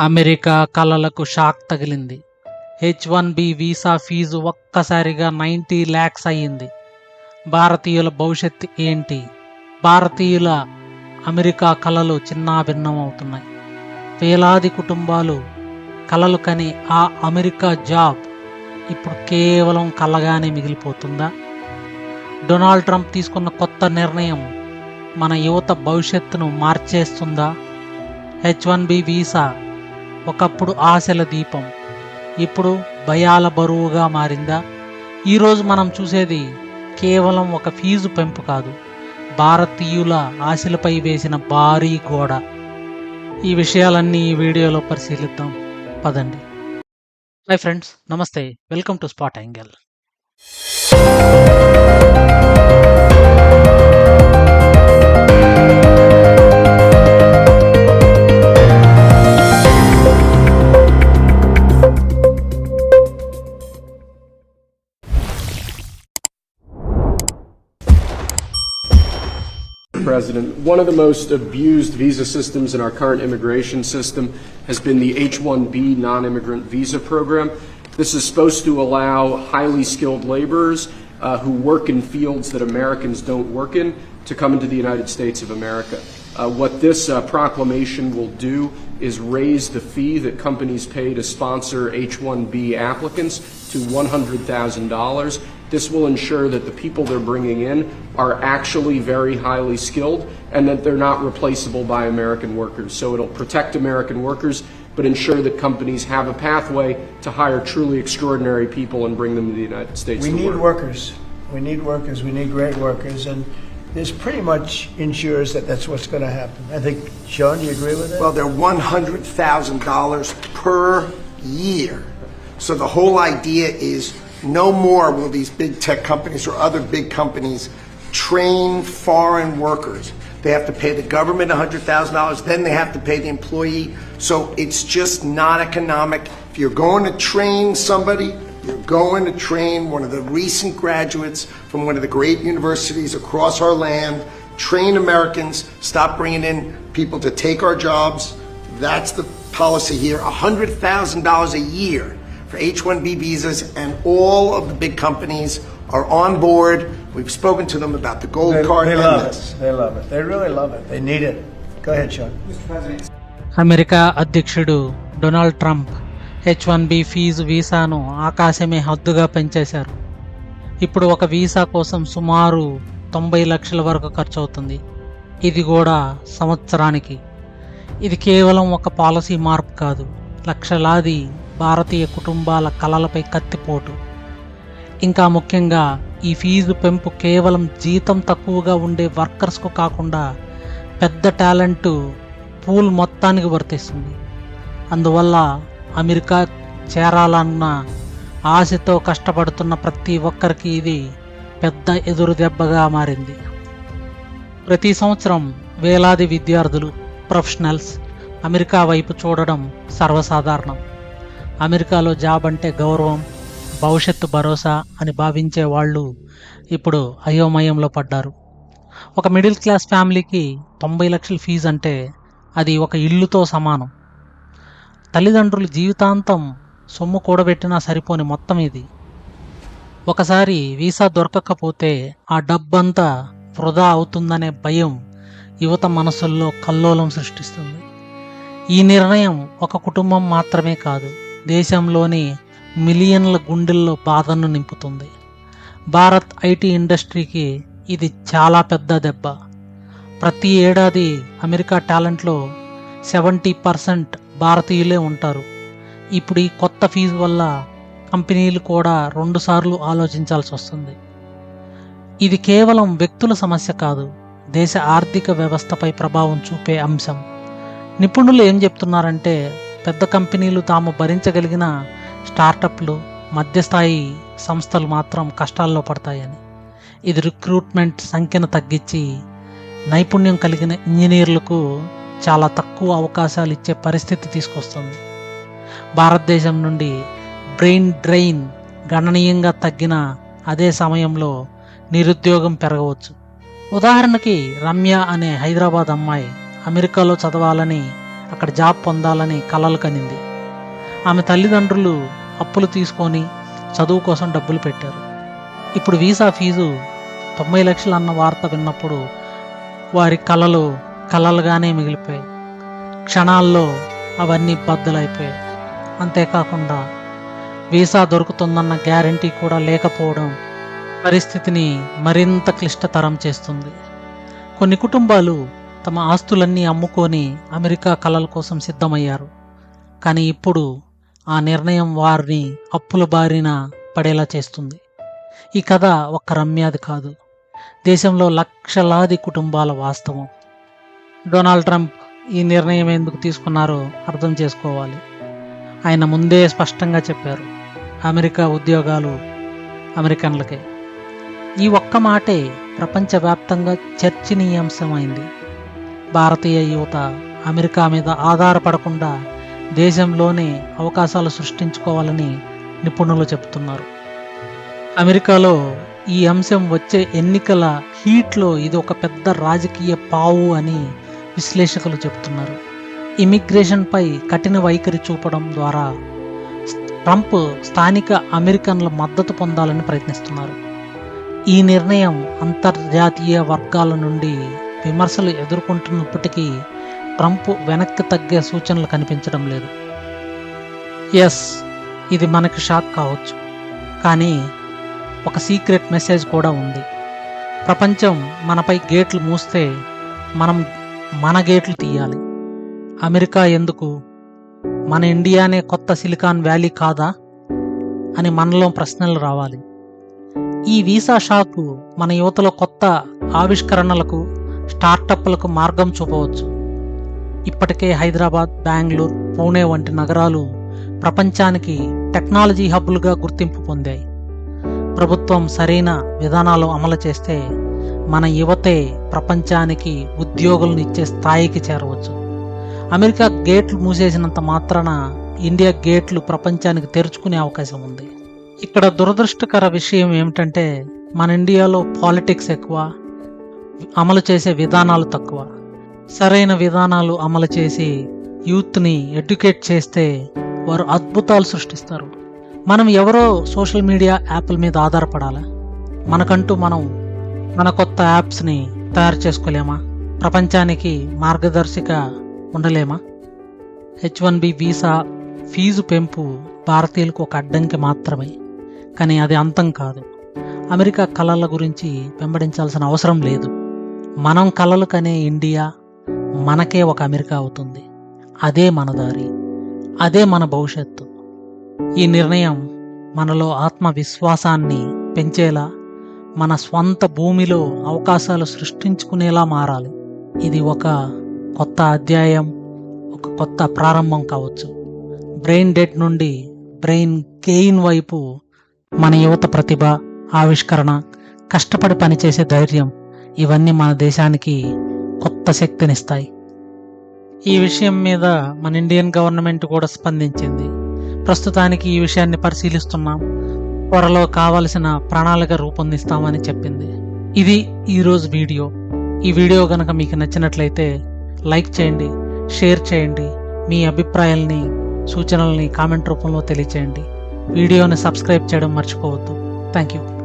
America కళలకు shock తగిలింది. H one B visa fee ఒక్కసారిగా నైంటీ ల్యాక్స్ అయ్యింది. భారతీయుల భవిష్యత్తు ఏంటి? భారతీయుల అమెరికా కళలు చిన్నాభిన్నమవుతున్నాయి. వేలాది కుటుంబాలు కళలు కని ఆ అమెరికా జాబ్ ఇప్పుడు కేవలం కలగానే మిగిలిపోతుందా? డొనాల్డ్ ట్రంప్ తీసుకున్న కొత్త నిర్ణయం మన యువత భవిష్యత్తును మార్చేస్తుందా? హెచ్ వన్ బి వీసా ఒకప్పుడు ఆశల దీపం ఇప్పుడు భయాల బరువుగా మారిందా? ఈరోజు మనం చూసేది కేవలం ఒక ఫీజు పెంపు కాదు భారతీయుల ఆశలపై వేసిన భారీ గోడ. ఈ విషయాలన్నీ ఈ వీడియోలో పరిశీలిద్దాం. పదండి. హాయ్ ఫ్రెండ్స్ నమస్తే. Welcome to spot angle. President, one of the most abused visa systems in our current immigration system has been the H-1B non-immigrant visa program. This is supposed to allow highly skilled laborers uh, who work in fields that Americans don't work in to come into the United States of America. Uh, what this uh, proclamation will do is raise the fee that companies pay to sponsor H-1B applicants to $100,000. This will ensure that the people they're bringing in are actually very highly skilled and that they're not replaceable by American workers. So it'll protect American workers, but ensure that companies have a pathway to hire truly extraordinary people and bring them to the United States We to need work. workers. We need workers. We need great workers, and this pretty much ensures that that's what's going to happen. I think, Sean, do you agree with that? Well, they're $100,000 per year. So the whole idea is no more will these big tech companies or other big companies train foreign workers. They have to pay the government $100,000, then they have to pay the employee. So it's just not economic. If you're going to train somebody, you're going to train one of the recent graduates from one of the great universities across our land. Train Americans, stop bringing in people to take our jobs. That's the policy here. $100,000 a year for H-1B visas, and all of the big companies are on board. We've spoken to them about the gold they, card they and love this. it. They love it. They really love it. They need it. Go ahead, Sean. America అధ్యక్షుడు Donald Trump H one B fee వీసాను ఆకాశమే హద్దుగా పెంచేశారు ఇప్పుడు ఒక visa కోసం సుమారు తొంభై లక్షల వరకు ఖర్చు అవుతుంది ఇది కూడా సంవత్సరానికి ఇది కేవలం ఒక పాలసీ మార్పు కాదు లక్షలాది భారతీయ కుటుంబాల కలలపై కత్తిపోటు. ఇంకా ముఖ్యంగా ఈ ఫీజు పెంపు కేవలం జీతం తక్కువగా ఉండే వర్కర్స్కు కాకుండా పెద్ద టాలెంట్ పూల్ మొత్తానికి వర్తిస్తుంది. అందువల్ల అమెరికా చేరాలన్న ఆశతో కష్టపడుతున్న ప్రతి ఒక్కరికి ఇది పెద్ద ఎదురు దెబ్బగా మారింది. ప్రతి సంవత్సరం వేలాది విద్యార్థులు ప్రొఫెషనల్స్ అమెరికా వైపు చూడడం సర్వసాధారణం. అమెరికాలో జాబ్ అంటే గౌరవం భవిష్యత్తు భరోసా అని భావించే వాళ్ళు ఇప్పుడు అయోమయంలో పడ్డారు. ఒక మిడిల్ క్లాస్ ఫ్యామిలీకి తొంభై లక్షల ఫీజు అంటే అది ఒక ఇల్లుతో సమానం. తల్లిదండ్రులు జీవితాంతం సొమ్ము కూడబెట్టినా సరిపోని మొత్తం ఇది. ఒకసారి వీసా దొరకకపోతే ఆ డబ్బంతా వృధా అవుతుందనే భయం యువత మనసుల్లో కల్లోలం సృష్టిస్తుంది. ఈ నిర్ణయం ఒక కుటుంబం మాత్రమే కాదు దేశంలోని మిలియన్ల గుండెల్లో బాధను నింపుతుంది. భారత్ ఐటీ ఇండస్ట్రీకి ఇది చాలా పెద్ద దెబ్బ. ప్రతి ఏడాది అమెరికా టాలెంట్లో సెవెంటీ పర్సెంట్ భారతీయులే ఉంటారు. ఇప్పుడు ఈ కొత్త ఫీజు వల్ల కంపెనీలు కూడా రెండుసార్లు ఆలోచించాల్సి వస్తుంది. ఇది కేవలం వ్యక్తుల సమస్య కాదు దేశ ఆర్థిక వ్యవస్థపై ప్రభావం చూపే అంశం. నిపుణులు ఏం చెప్తున్నారంటే పెద్ద కంపెనీలు తాము భరించగలిగిన స్టార్టప్లు మధ్యస్థాయి సంస్థలు మాత్రం కష్టాల్లో పడతాయని. ఇది రిక్రూట్మెంట్ సంఖ్యను తగ్గించి నైపుణ్యం కలిగిన ఇంజనీర్లకు చాలా తక్కువ అవకాశాలు ఇచ్చే పరిస్థితి తీసుకొస్తుంది. భారతదేశం నుండి బ్రెయిన్ డ్రైన్ గణనీయంగా తగ్గిన అదే సమయంలో నిరుద్యోగం పెరగవచ్చు. ఉదాహరణకి రమ్య అనే హైదరాబాద్ అమ్మాయి అమెరికాలో చదవాలని అక్కడ జాబ్ పొందాలని కలలు కనింది. ఆమె తల్లిదండ్రులు అప్పులు తీసుకొని చదువు కోసం డబ్బులు పెట్టారు. ఇప్పుడు వీసా ఫీజు తొంభై లక్షలు అన్న వార్త విన్నప్పుడు వారి కలలు కలలుగానే మిగిలిపోయాయి. క్షణాల్లో అవన్నీ బద్దలైపోయాయి. అంతేకాకుండా వీసా దొరుకుతుందన్న గ్యారంటీ కూడా లేకపోవడం పరిస్థితిని మరింత క్లిష్టతరం చేస్తుంది. కొన్ని కుటుంబాలు తమ ఆస్తులన్నీ అమ్ముకొని అమెరికా కళల కోసం సిద్ధమయ్యారు. కానీ ఇప్పుడు ఆ నిర్ణయం వారిని అప్పుల బారిన పడేలా చేస్తుంది. ఈ కథ ఒక్క రమ్యాది కాదు. దేశంలో లక్షలాది కుటుంబాల వాస్తవం. డొనాల్డ్ ట్రంప్ ఈ నిర్ణయం ఎందుకు తీసుకున్నారో అర్థం చేసుకోవాలి. ఆయన ముందే స్పష్టంగా చెప్పారు. అమెరికా ఉద్యోగాలు అమెరికన్లకే. ఈ ఒక్క మాటే ప్రపంచవ్యాప్తంగా చర్చనీయాంశమైంది. భారతీయ యువత అమెరికా మీద ఆధారపడకుండా దేశంలోనే అవకాశాలు సృష్టించుకోవాలని నిపుణులు చెబుతున్నారు. అమెరికాలో ఈ అంశం వచ్చే ఎన్నికల హీట్లో ఇది ఒక పెద్ద రాజకీయ పావు అని విశ్లేషకులు చెబుతున్నారు. ఇమిగ్రేషన్పై కఠిన వైఖరి చూపడం ద్వారా ట్రంప్ స్థానిక అమెరికన్ల మద్దతు పొందాలని ప్రయత్నిస్తున్నారు. ఈ నిర్ణయం అంతర్జాతీయ వర్గాల నుండి విమర్శలు ఎదుర్కొంటున్నప్పటికీ ట్రంప్ వెనక్కి తగ్గే సూచనలు కనిపించడం లేదు. ఎస్ ఇది మనకి షాక్ కావచ్చు. కానీ ఒక సీక్రెట్ మెసేజ్ కూడా ఉంది. ప్రపంచం మనపై గేట్లు మూస్తే మనం మన గేట్లు తీయాలి. అమెరికా ఎందుకు? మన ఇండియానే కొత్త సిలికాన్ వ్యాలీ కాదా? అని మనలో ప్రశ్నలు రావాలి. ఈ వీసా షాకు మన యువతలో కొత్త ఆవిష్కరణలకు స్టార్టప్లకు మార్గం చూపవచ్చు. ఇప్పటికే హైదరాబాద్ బెంగళూరు పూణే వంటి నగరాలు ప్రపంచానికి టెక్నాలజీ హబ్బులుగా గుర్తింపు పొందాయి. ప్రభుత్వం సరైన విధానాలు అమలు చేస్తే మన యువతే ప్రపంచానికి ఉద్యోగులను ఇచ్చే స్థాయికి చేరవచ్చు. అమెరికా గేట్లు మూసేసినంత మాత్రాన ఇండియా గేట్లు ప్రపంచానికి తెరుచుకునే అవకాశం ఉంది. ఇక్కడ దురదృష్టకర విషయం ఏమిటంటే మన ఇండియాలో పాలిటిక్స్ ఎక్కువ అమలు చేసే విధానాలు తక్కువ. సరైన విధానాలు అమలు చేసి యూత్ని ఎడ్యుకేట్ చేస్తే వారు అద్భుతాలు సృష్టిస్తారు. మనం ఎవరో సోషల్ మీడియా యాప్ల మీద ఆధారపడాలా? మనకంటూ మనం మన కొత్త యాప్స్ని తయారు చేసుకోలేమా? ప్రపంచానికి మార్గదర్శిక ఉండలేమా? H one B visa fee పెంపు భారతీయులకు ఒక అడ్డంకి మాత్రమే. కానీ అది అంతం కాదు. అమెరికా కళల గురించి వెంబడించాల్సిన అవసరం లేదు. మనం కలలు కనే ఇండియా మనకే ఒక అమెరికా అవుతుంది. అదే మన దారి. అదే మన భవిష్యత్తు. ఈ నిర్ణయం మనలో ఆత్మవిశ్వాసాన్ని పెంచేలా మన స్వంత భూమిలో అవకాశాలు సృష్టించుకునేలా మారాలి. ఇది ఒక కొత్త అధ్యాయం ఒక కొత్త ప్రారంభం కావచ్చు. బ్రెయిన్ డెట్ నుండి బ్రెయిన్ గెయిన్ వైపు మన యువత ప్రతిభ ఆవిష్కరణ కష్టపడి పనిచేసే ధైర్యం ఇవన్నీ మన దేశానికి కొత్త శక్తినిస్తాయి. ఈ విషయం మీద మన ఇండియన్ గవర్నమెంట్ కూడా స్పందించింది. ప్రస్తుతానికి ఈ విషయాన్ని పరిశీలిస్తున్నాం. త్వరలో కావలసిన ప్రణాళిక రూపొందిస్తామని చెప్పింది. ఇది ఈరోజు వీడియో. ఈ వీడియో కనుక మీకు నచ్చినట్లయితే లైక్ చేయండి షేర్ చేయండి మీ అభిప్రాయాల్ని సూచనల్ని కామెంట్ రూపంలో తెలియచేయండి. వీడియోని సబ్స్క్రైబ్ చేయడం మర్చిపోవద్దు. Thank you